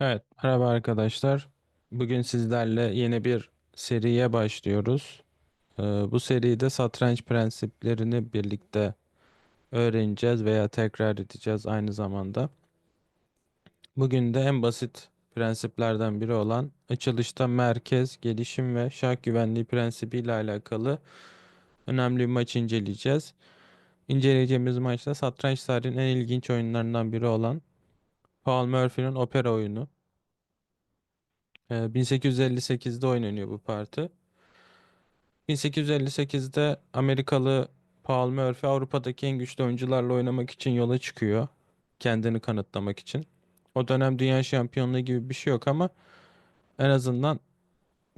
Evet, merhaba arkadaşlar. Bugün sizlerle yeni bir seriye başlıyoruz. Ee, bu seride satranç prensiplerini birlikte öğreneceğiz veya tekrar edeceğiz aynı zamanda. Bugün de en basit prensiplerden biri olan açılışta merkez, gelişim ve şah güvenliği prensibi ile alakalı önemli bir maç inceleyeceğiz. İnceleyeceğimiz maçta satranç tarihinin en ilginç oyunlarından biri olan Paul Murphy'nin opera oyunu. Ee, 1858'de oynanıyor bu parti. 1858'de Amerikalı Paul Murphy Avrupa'daki en güçlü oyuncularla oynamak için yola çıkıyor. Kendini kanıtlamak için. O dönem dünya şampiyonluğu gibi bir şey yok ama en azından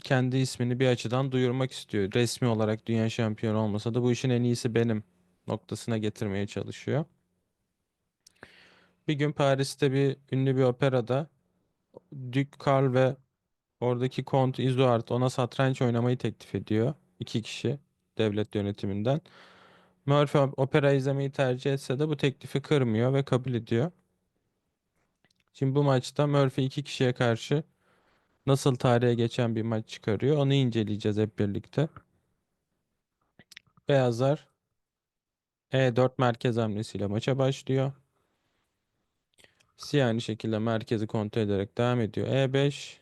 kendi ismini bir açıdan duyurmak istiyor. Resmi olarak dünya şampiyonu olmasa da bu işin en iyisi benim noktasına getirmeye çalışıyor. Bir gün Paris'te bir ünlü bir operada Duke Karl ve Oradaki Kont Izuart ona satranç oynamayı teklif ediyor. İki kişi devlet yönetiminden. Murphy opera izlemeyi tercih etse de bu teklifi kırmıyor ve kabul ediyor. Şimdi bu maçta Murphy iki kişiye karşı nasıl tarihe geçen bir maç çıkarıyor onu inceleyeceğiz hep birlikte. Beyazlar E4 merkez hamlesiyle maça başlıyor. Siyah aynı şekilde merkezi kontrol ederek devam ediyor. E5,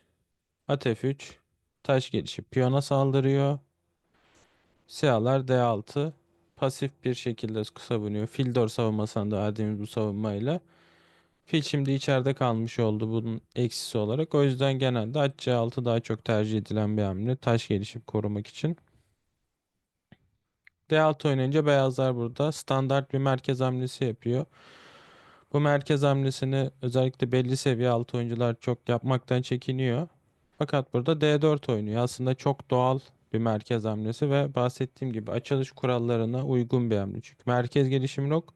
at F3, taş gelişi piyona saldırıyor. Siyahlar D6 pasif bir şekilde savunuyor. Fil dor savunmasında verdiğimiz bu savunmayla. Fil şimdi içeride kalmış oldu bunun eksisi olarak. O yüzden genelde at C6 daha çok tercih edilen bir hamle. Taş gelişip korumak için. D6 oynayınca beyazlar burada standart bir merkez hamlesi yapıyor. Bu merkez hamlesini özellikle belli seviye altı oyuncular çok yapmaktan çekiniyor. Fakat burada D4 oynuyor. Aslında çok doğal bir merkez hamlesi ve bahsettiğim gibi açılış kurallarına uygun bir hamle. Çünkü merkez gelişimi yok.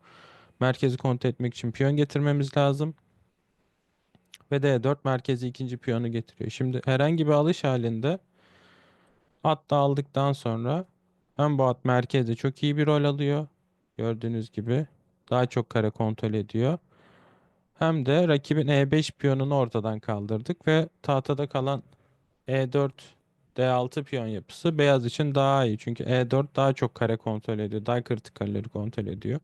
Merkezi kontrol etmek için piyon getirmemiz lazım. Ve D4 merkezi ikinci piyonu getiriyor. Şimdi herhangi bir alış halinde at da aldıktan sonra hem bu at merkezde çok iyi bir rol alıyor. Gördüğünüz gibi daha çok kare kontrol ediyor. Hem de rakibin E5 piyonunu ortadan kaldırdık ve tahtada kalan E4 D6 piyon yapısı beyaz için daha iyi. Çünkü E4 daha çok kare kontrol ediyor. Daha kritikalleri kontrol ediyor.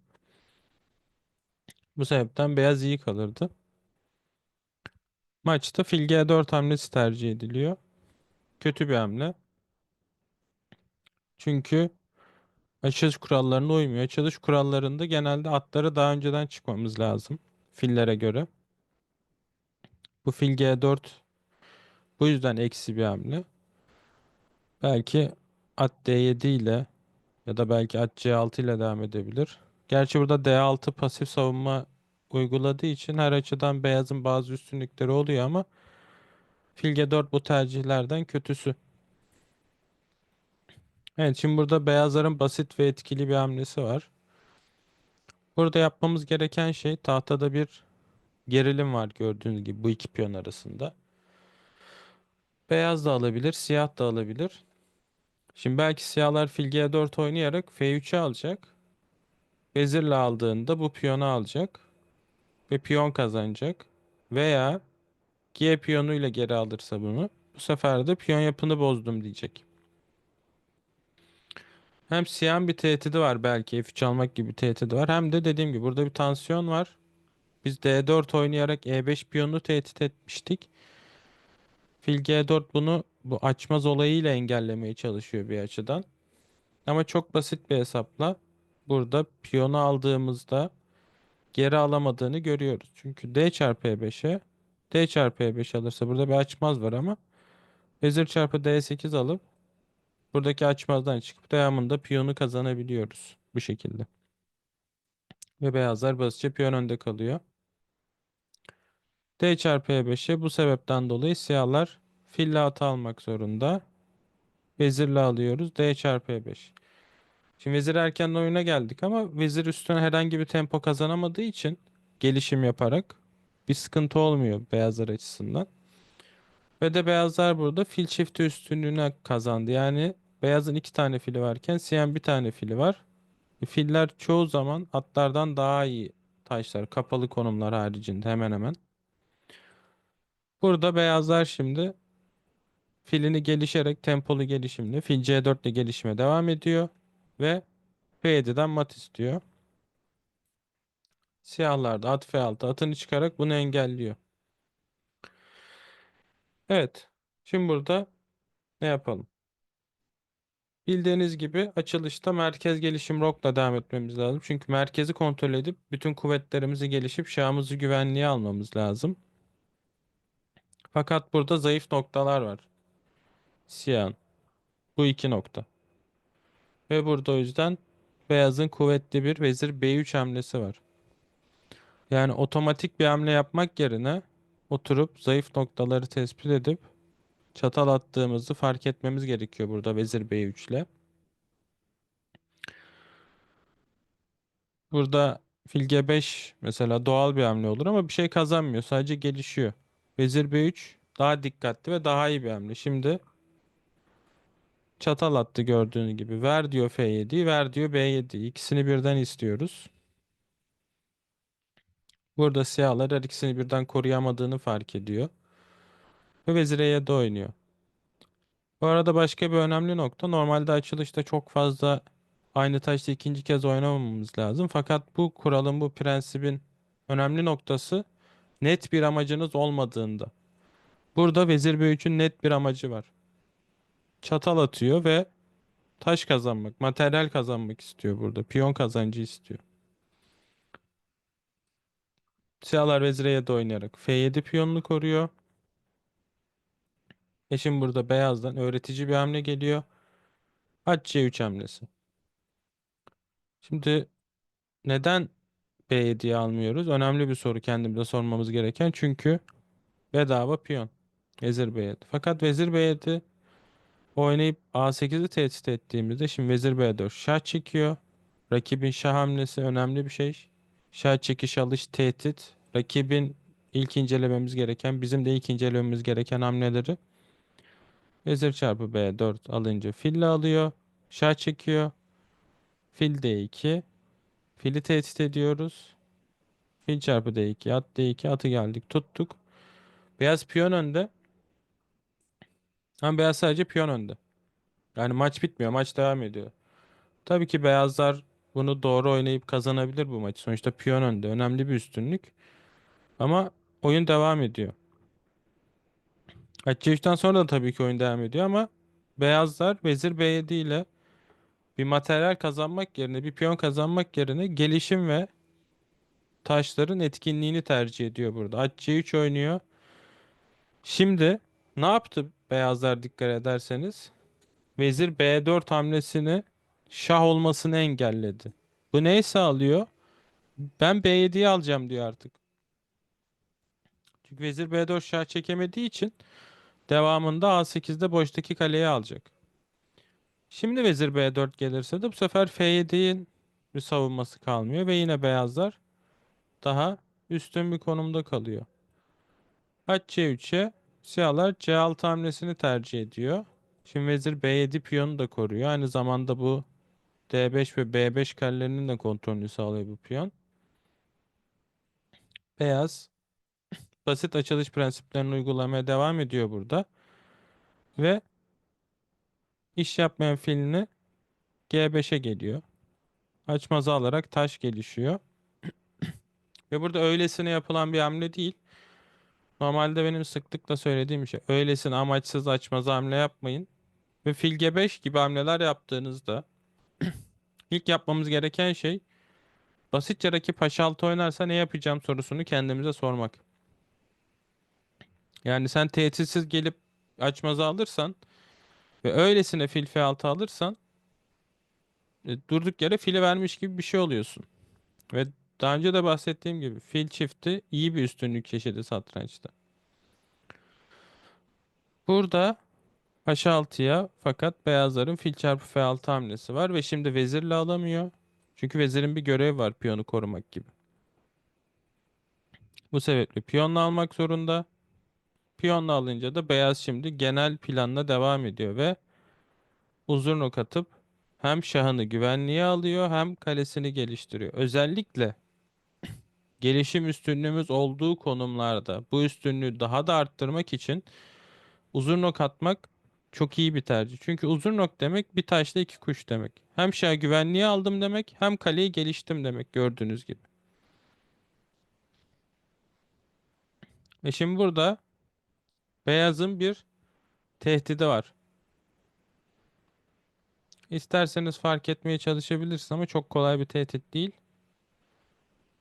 Bu sebepten beyaz iyi kalırdı. Maçta fil G4 hamlesi tercih ediliyor. Kötü bir hamle. Çünkü açılış kurallarına uymuyor. Açılış kurallarında genelde atları daha önceden çıkmamız lazım. Fillere göre. Bu fil G4 bu yüzden eksi bir hamle. Belki at D7 ile ya da belki at C6 ile devam edebilir. Gerçi burada D6 pasif savunma uyguladığı için her açıdan beyazın bazı üstünlükleri oluyor ama fil G4 bu tercihlerden kötüsü. Evet şimdi burada beyazların basit ve etkili bir hamlesi var. Burada yapmamız gereken şey tahtada bir gerilim var gördüğünüz gibi bu iki piyon arasında. Beyaz da alabilir, siyah da alabilir. Şimdi belki siyahlar fil G4 oynayarak F3'e alacak. Vezirle aldığında bu piyonu alacak. Ve piyon kazanacak. Veya G piyonuyla geri alırsa bunu. Bu sefer de piyon yapını bozdum diyecek. Hem siyahın bir tehdidi var belki F3 almak gibi bir tehdidi var. Hem de dediğim gibi burada bir tansiyon var. Biz D4 oynayarak E5 piyonunu tehdit etmiştik. Fil G4 bunu bu açmaz olayıyla engellemeye çalışıyor bir açıdan. Ama çok basit bir hesapla burada piyonu aldığımızda geri alamadığını görüyoruz. Çünkü D çarpı E5'e D çarpı E5 alırsa burada bir açmaz var ama vezir çarpı D8 alıp buradaki açmazdan çıkıp devamında piyonu kazanabiliyoruz bu şekilde. Ve beyazlar basitçe piyon önde kalıyor. D çarpı E5'e bu sebepten dolayı siyahlar fille atı almak zorunda. Vezirle alıyoruz. D çarpı E5. Şimdi vezir erken oyuna geldik ama vezir üstüne herhangi bir tempo kazanamadığı için gelişim yaparak bir sıkıntı olmuyor beyazlar açısından. Ve de beyazlar burada fil çifti üstünlüğüne kazandı. Yani beyazın iki tane fili varken siyahın bir tane fili var. E, Filler çoğu zaman atlardan daha iyi taşlar. Kapalı konumlar haricinde hemen hemen. Burada beyazlar şimdi filini gelişerek tempolu gelişimle fil C4 ile gelişime devam ediyor ve F7'den mat istiyor. Siyahlar da at F6 atını çıkarak bunu engelliyor. Evet. Şimdi burada ne yapalım? Bildiğiniz gibi açılışta merkez gelişim rokla devam etmemiz lazım. Çünkü merkezi kontrol edip bütün kuvvetlerimizi gelişip şahımızı güvenliğe almamız lazım. Fakat burada zayıf noktalar var. Siyahın. Bu iki nokta. Ve burada o yüzden beyazın kuvvetli bir vezir B3 hamlesi var. Yani otomatik bir hamle yapmak yerine oturup zayıf noktaları tespit edip çatal attığımızı fark etmemiz gerekiyor burada vezir B3 ile. Burada fil G5 mesela doğal bir hamle olur ama bir şey kazanmıyor. Sadece gelişiyor. Vezir B3 daha dikkatli ve daha iyi bir hamle. Şimdi çatal attı gördüğünüz gibi. Ver diyor F7'yi, ver diyor B7'yi. İkisini birden istiyoruz. Burada siyahlar her ikisini birden koruyamadığını fark ediyor. Ve vezir E7 oynuyor. Bu arada başka bir önemli nokta. Normalde açılışta çok fazla aynı taşla ikinci kez oynamamamız lazım. Fakat bu kuralın, bu prensibin önemli noktası net bir amacınız olmadığında. Burada vezir B3'ün net bir amacı var. Çatal atıyor ve taş kazanmak, materyal kazanmak istiyor burada. Piyon kazancı istiyor. Siyahlar vezir E7 oynayarak F7 piyonunu koruyor. E şimdi burada beyazdan öğretici bir hamle geliyor. At C3 hamlesi. Şimdi neden B7'yi almıyoruz? Önemli bir soru kendimize sormamız gereken. Çünkü bedava piyon. Vezir B7. Fakat vezir B7 oynayıp A8'i tehdit ettiğimizde şimdi vezir B4 şah çekiyor. Rakibin şah hamlesi önemli bir şey. Şah çekiş alış tehdit. Rakibin ilk incelememiz gereken, bizim de ilk incelememiz gereken hamleleri vezir çarpı B4 alınca fille alıyor. Şah çekiyor. Fil D2. Fili tehdit ediyoruz. Fil çarpı D2. At D2. Atı geldik. Tuttuk. Beyaz piyon önde. Ama beyaz sadece piyon önde. Yani maç bitmiyor. Maç devam ediyor. Tabii ki beyazlar bunu doğru oynayıp kazanabilir bu maçı. Sonuçta piyon önde. Önemli bir üstünlük. Ama oyun devam ediyor. C3'ten sonra da tabii ki oyun devam ediyor ama beyazlar vezir B7 ile bir materyal kazanmak yerine, bir piyon kazanmak yerine gelişim ve taşların etkinliğini tercih ediyor burada. At C3 oynuyor. Şimdi ne yaptı beyazlar dikkat ederseniz? Vezir B4 hamlesini şah olmasını engelledi. Bu neyi sağlıyor? Ben B7'yi alacağım diyor artık. Çünkü vezir B4 şah çekemediği için devamında A8'de boştaki kaleyi alacak. Şimdi vezir B4 gelirse de bu sefer F7'in bir savunması kalmıyor ve yine beyazlar daha üstün bir konumda kalıyor. At C3'e siyahlar C6 hamlesini tercih ediyor. Şimdi vezir B7 piyonu da koruyor. Aynı zamanda bu D5 ve B5 karelerinin de kontrolünü sağlıyor bu piyon. Beyaz basit açılış prensiplerini uygulamaya devam ediyor burada. Ve iş yapmayan filini G5'e geliyor. Açmazı alarak taş gelişiyor. Ve burada öylesine yapılan bir hamle değil. Normalde benim sıklıkla söylediğim şey öylesine amaçsız açmazı hamle yapmayın. Ve fil G5 gibi hamleler yaptığınızda ilk yapmamız gereken şey basitçe rakip H6 oynarsa ne yapacağım sorusunu kendimize sormak. Yani sen tehditsiz gelip açmazı alırsan ve öylesine fil F6 alırsan e, durduk yere fili vermiş gibi bir şey oluyorsun. Ve daha önce de bahsettiğim gibi fil çifti iyi bir üstünlük çeşidi satrançta. Burada H6'ya fakat beyazların fil çarpı F6 hamlesi var ve şimdi vezirle alamıyor. Çünkü vezirin bir görevi var piyonu korumak gibi. Bu sebeple piyonla almak zorunda. Piyonla alınca da beyaz şimdi genel planla devam ediyor ve uzun ok atıp hem şahını güvenliğe alıyor hem kalesini geliştiriyor. Özellikle gelişim üstünlüğümüz olduğu konumlarda bu üstünlüğü daha da arttırmak için uzun ok atmak çok iyi bir tercih. Çünkü uzun ok demek bir taşla iki kuş demek. Hem şah güvenliği aldım demek hem kaleyi geliştim demek gördüğünüz gibi. Ve şimdi burada beyazın bir tehdidi var. İsterseniz fark etmeye çalışabilirsiniz ama çok kolay bir tehdit değil.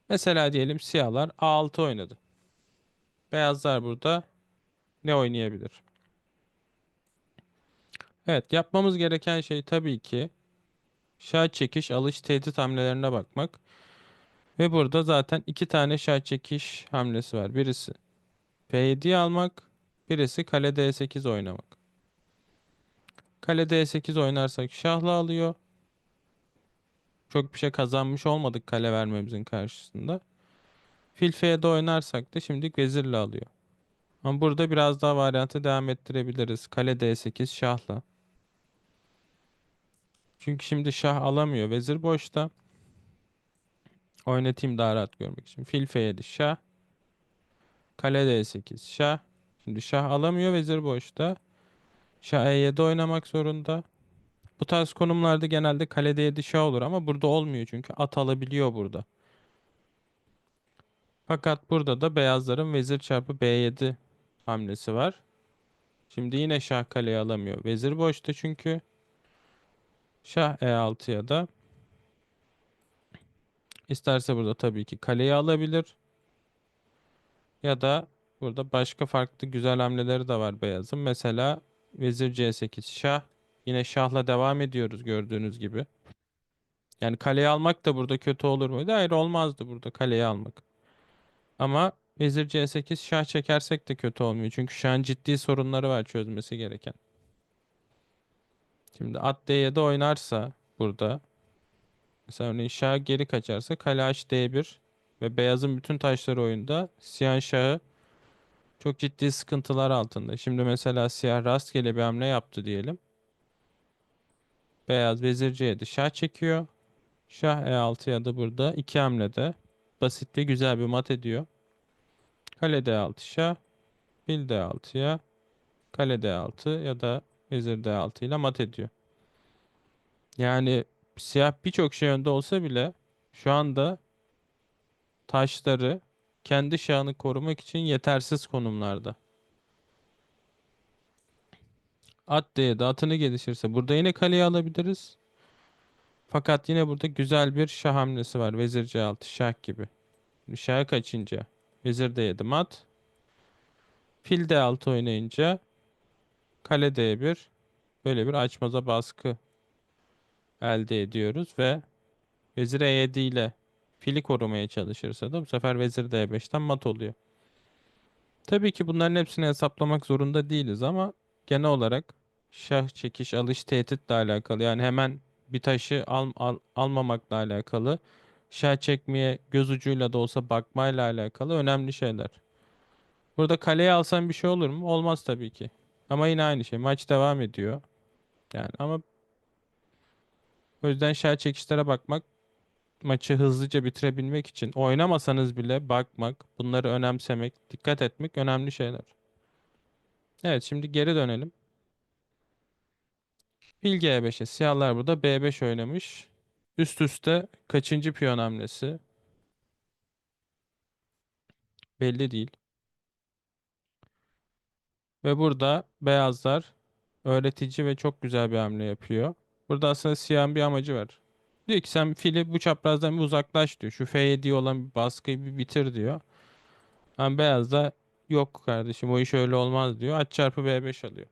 Mesela diyelim siyahlar A6 oynadı. Beyazlar burada ne oynayabilir? Evet, yapmamız gereken şey tabii ki şah çekiş, alış, tehdit hamlelerine bakmak. Ve burada zaten iki tane şah çekiş hamlesi var. Birisi P7'yi almak, birisi kale D8 oynamak. Kale D8 oynarsak şahla alıyor. Çok bir şey kazanmış olmadık kale vermemizin karşısında. Fil F7 oynarsak da şimdi vezirle alıyor. Ama burada biraz daha varyantı devam ettirebiliriz. Kale D8 şahla. Çünkü şimdi şah alamıyor. Vezir boşta. Oynatayım daha rahat görmek için. Fil F7 şah. Kale D8 şah. Şimdi şah alamıyor. Vezir boşta. Şah E7 oynamak zorunda. Bu tarz konumlarda genelde kale D7 şah olur ama burada olmuyor çünkü at alabiliyor burada. Fakat burada da beyazların vezir çarpı B7 hamlesi var. Şimdi yine şah kaleyi alamıyor. Vezir boşta çünkü. Şah E6 ya da isterse burada tabii ki kaleyi alabilir. Ya da burada başka farklı güzel hamleleri de var beyazın. Mesela vezir C8 şah. Yine şahla devam ediyoruz gördüğünüz gibi. Yani kaleyi almak da burada kötü olur muydu? Hayır olmazdı burada kaleyi almak. Ama vezir C8 şah çekersek de kötü olmuyor. Çünkü şahın ciddi sorunları var çözmesi gereken. Şimdi at D7 oynarsa burada mesela örneğin şah geri kaçarsa kale H D1 ve beyazın bütün taşları oyunda siyah şahı çok ciddi sıkıntılar altında. Şimdi mesela siyah rastgele bir hamle yaptı diyelim. Beyaz vezir C7 şah çekiyor. Şah E6 ya da burada iki hamlede basit ve güzel bir mat ediyor. Kale D6 şah. Fil D6'ya. Kale D6 ya da vezir D6 ile mat ediyor. Yani siyah birçok şey önde olsa bile şu anda taşları kendi şahını korumak için yetersiz konumlarda. At D'ye de atını gelişirse burada yine kaleyi alabiliriz. Fakat yine burada güzel bir şah hamlesi var. Vezir C6 şah gibi. Şah kaçınca vezir D7 mat. Fil D6 oynayınca kale D1 böyle bir açmaza baskı elde ediyoruz ve vezir E7 ile fili korumaya çalışırsa da bu sefer vezir D5'ten mat oluyor. Tabii ki bunların hepsini hesaplamak zorunda değiliz ama genel olarak şah çekiş alış tehditle alakalı yani hemen bir taşı al, al, almamakla alakalı şah çekmeye göz ucuyla da olsa bakmayla alakalı önemli şeyler. Burada kaleye alsam bir şey olur mu? Olmaz tabii ki. Ama yine aynı şey. Maç devam ediyor. Yani ama o yüzden şah çekişlere bakmak maçı hızlıca bitirebilmek için oynamasanız bile bakmak, bunları önemsemek, dikkat etmek önemli şeyler. Evet şimdi geri dönelim. Fil G5'e siyahlar burada B5 oynamış. Üst üste kaçıncı piyon hamlesi? Belli değil. Ve burada beyazlar öğretici ve çok güzel bir hamle yapıyor. Burada aslında siyahın bir amacı var. Diyor ki sen fili bu çaprazdan bir uzaklaş diyor. Şu F7 olan bir baskıyı bir bitir diyor. Ama beyaz da yok kardeşim o iş öyle olmaz diyor. At çarpı B5 alıyor.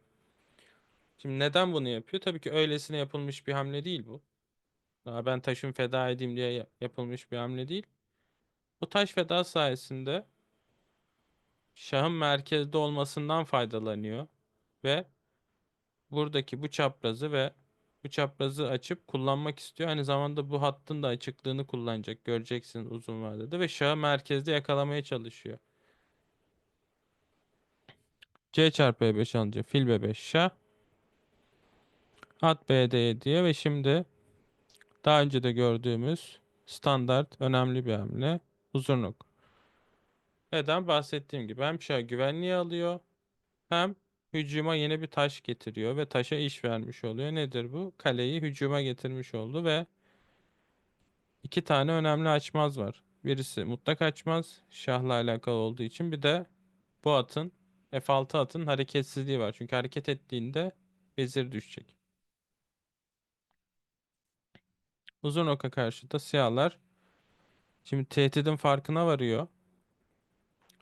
Şimdi neden bunu yapıyor? Tabii ki öylesine yapılmış bir hamle değil bu. Daha ben taşımı feda edeyim diye ya- yapılmış bir hamle değil. Bu taş feda sayesinde şahın merkezde olmasından faydalanıyor ve buradaki bu çaprazı ve bu çaprazı açıp kullanmak istiyor. Aynı zamanda bu hattın da açıklığını kullanacak. Göreceksiniz uzun vadede ve şahı merkezde yakalamaya çalışıyor. C çarpı E5 alınca fil B5 şah. At BD diye ve şimdi daha önce de gördüğümüz standart önemli bir hamle uzun ok. Neden bahsettiğim gibi hem şah güvenliği alıyor hem hücuma yeni bir taş getiriyor ve taşa iş vermiş oluyor. Nedir bu? Kaleyi hücuma getirmiş oldu ve iki tane önemli açmaz var. Birisi mutlak açmaz şahla alakalı olduğu için bir de bu atın F6 atın hareketsizliği var. Çünkü hareket ettiğinde vezir düşecek. Uzun oka karşı da siyahlar şimdi tehdidin farkına varıyor.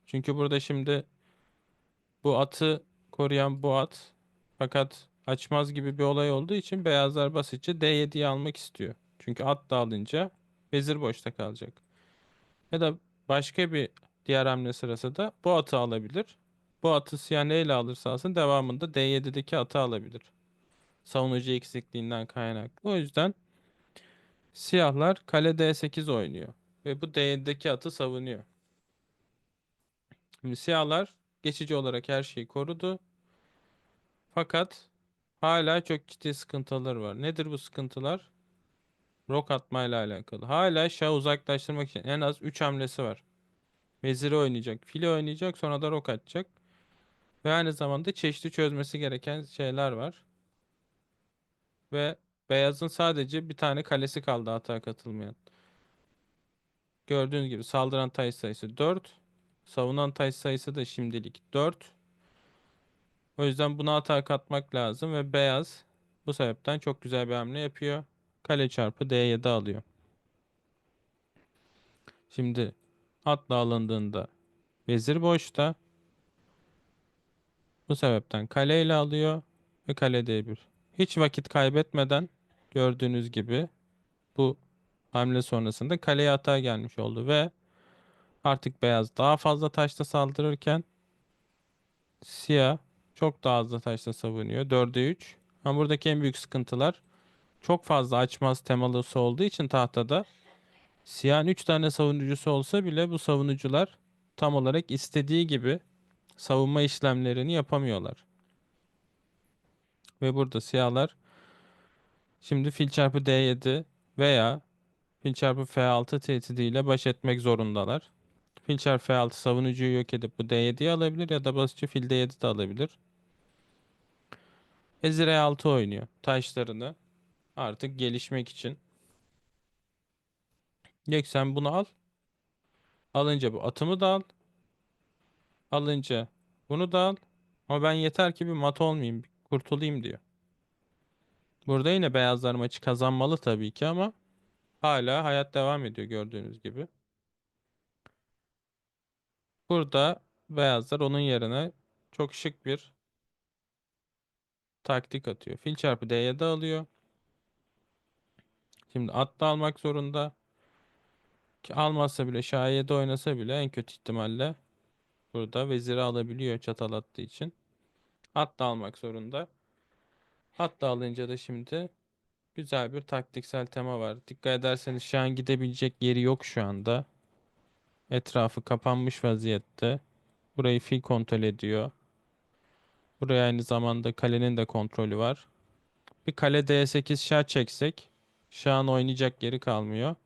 Çünkü burada şimdi bu atı koruyan bu at fakat açmaz gibi bir olay olduğu için beyazlar basitçe D7'yi almak istiyor. Çünkü at da alınca vezir boşta kalacak. Ya da başka bir diğer hamle sırası da bu atı alabilir. Bu atı siyah neyle alırsa alsın devamında D7'deki atı alabilir. Savunucu eksikliğinden kaynaklı. O yüzden siyahlar kale D8 oynuyor. Ve bu D7'deki atı savunuyor. Şimdi siyahlar geçici olarak her şeyi korudu. Fakat hala çok ciddi sıkıntıları var. Nedir bu sıkıntılar? Rok atmayla alakalı. Hala şahı uzaklaştırmak için en az 3 hamlesi var. Veziri oynayacak, fili oynayacak, sonra da rok atacak. Ve aynı zamanda çeşitli çözmesi gereken şeyler var. Ve beyazın sadece bir tane kalesi kaldı hata katılmayan. Gördüğünüz gibi saldıran taş sayısı 4. Savunan taş sayısı da şimdilik 4. O yüzden buna hata katmak lazım ve beyaz bu sebepten çok güzel bir hamle yapıyor. Kale çarpı D7 alıyor. Şimdi atla alındığında vezir boşta. Bu sebepten kaleyle alıyor ve kale D1. Hiç vakit kaybetmeden gördüğünüz gibi bu hamle sonrasında kaleye hata gelmiş oldu ve artık beyaz daha fazla taşla saldırırken siyah çok daha az da taşla savunuyor. 4'e 3. Ama buradaki en büyük sıkıntılar çok fazla açmaz temalısı olduğu için tahtada siyahın 3 tane savunucusu olsa bile bu savunucular tam olarak istediği gibi savunma işlemlerini yapamıyorlar. Ve burada siyahlar şimdi fil çarpı D7 veya fil çarpı F6 tehdidiyle baş etmek zorundalar. Fil çarpı F6 savunucuyu yok edip bu D7'yi alabilir ya da basitçe fil D7 de alabilir. Vezir E6 oynuyor taşlarını artık gelişmek için. Ki sen bunu al. Alınca bu atımı da al. Alınca bunu da al. Ama ben yeter ki bir mat olmayayım, bir kurtulayım diyor. Burada yine beyazlar maçı kazanmalı tabii ki ama hala hayat devam ediyor gördüğünüz gibi. Burada beyazlar onun yerine çok şık bir taktik atıyor. Fil çarpı D7 alıyor. Şimdi at da almak zorunda. Ki almazsa bile şah 7 oynasa bile en kötü ihtimalle burada veziri alabiliyor çatal attığı için. At da almak zorunda. At da alınca da şimdi güzel bir taktiksel tema var. Dikkat ederseniz şahın gidebilecek yeri yok şu anda. Etrafı kapanmış vaziyette. Burayı fil kontrol ediyor. Buraya aynı zamanda kalenin de kontrolü var. Bir kale D8 şah çeksek şahın oynayacak yeri kalmıyor.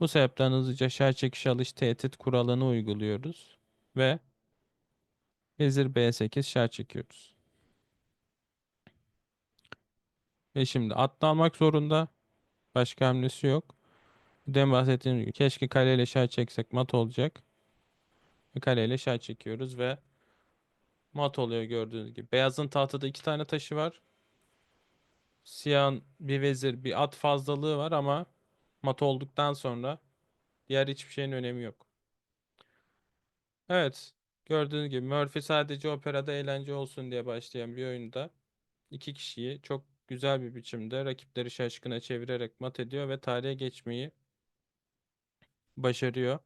Bu sebepten hızlıca şah çekiş alış tehdit kuralını uyguluyoruz. Ve vezir B8 şah çekiyoruz. Ve şimdi atla almak zorunda. Başka hamlesi yok. Demin bahsettiğim gibi keşke kaleyle şah çeksek mat olacak. Kaleyle şah çekiyoruz ve mat oluyor gördüğünüz gibi. Beyazın tahtada iki tane taşı var. Siyahın bir vezir bir at fazlalığı var ama mat olduktan sonra diğer hiçbir şeyin önemi yok. Evet gördüğünüz gibi Murphy sadece operada eğlence olsun diye başlayan bir oyunda iki kişiyi çok güzel bir biçimde rakipleri şaşkına çevirerek mat ediyor ve tarihe geçmeyi başarıyor.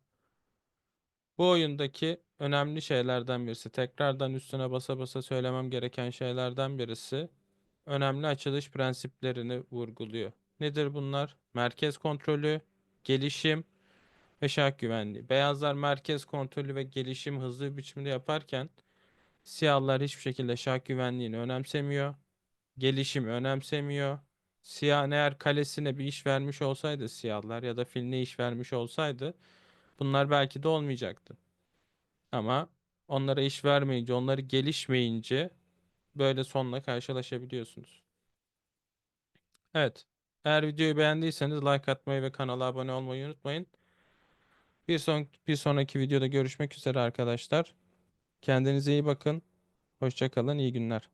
Bu oyundaki önemli şeylerden birisi, tekrardan üstüne basa basa söylemem gereken şeylerden birisi, önemli açılış prensiplerini vurguluyor. Nedir bunlar? Merkez kontrolü, gelişim ve şah güvenliği. Beyazlar merkez kontrolü ve gelişim hızlı bir biçimde yaparken, siyahlar hiçbir şekilde şah güvenliğini önemsemiyor, gelişimi önemsemiyor. Siyah eğer kalesine bir iş vermiş olsaydı siyahlar ya da filine iş vermiş olsaydı bunlar belki de olmayacaktı. Ama onlara iş vermeyince, onları gelişmeyince böyle sonla karşılaşabiliyorsunuz. Evet. Eğer videoyu beğendiyseniz like atmayı ve kanala abone olmayı unutmayın. Bir son bir sonraki videoda görüşmek üzere arkadaşlar. Kendinize iyi bakın. Hoşça kalın. İyi günler.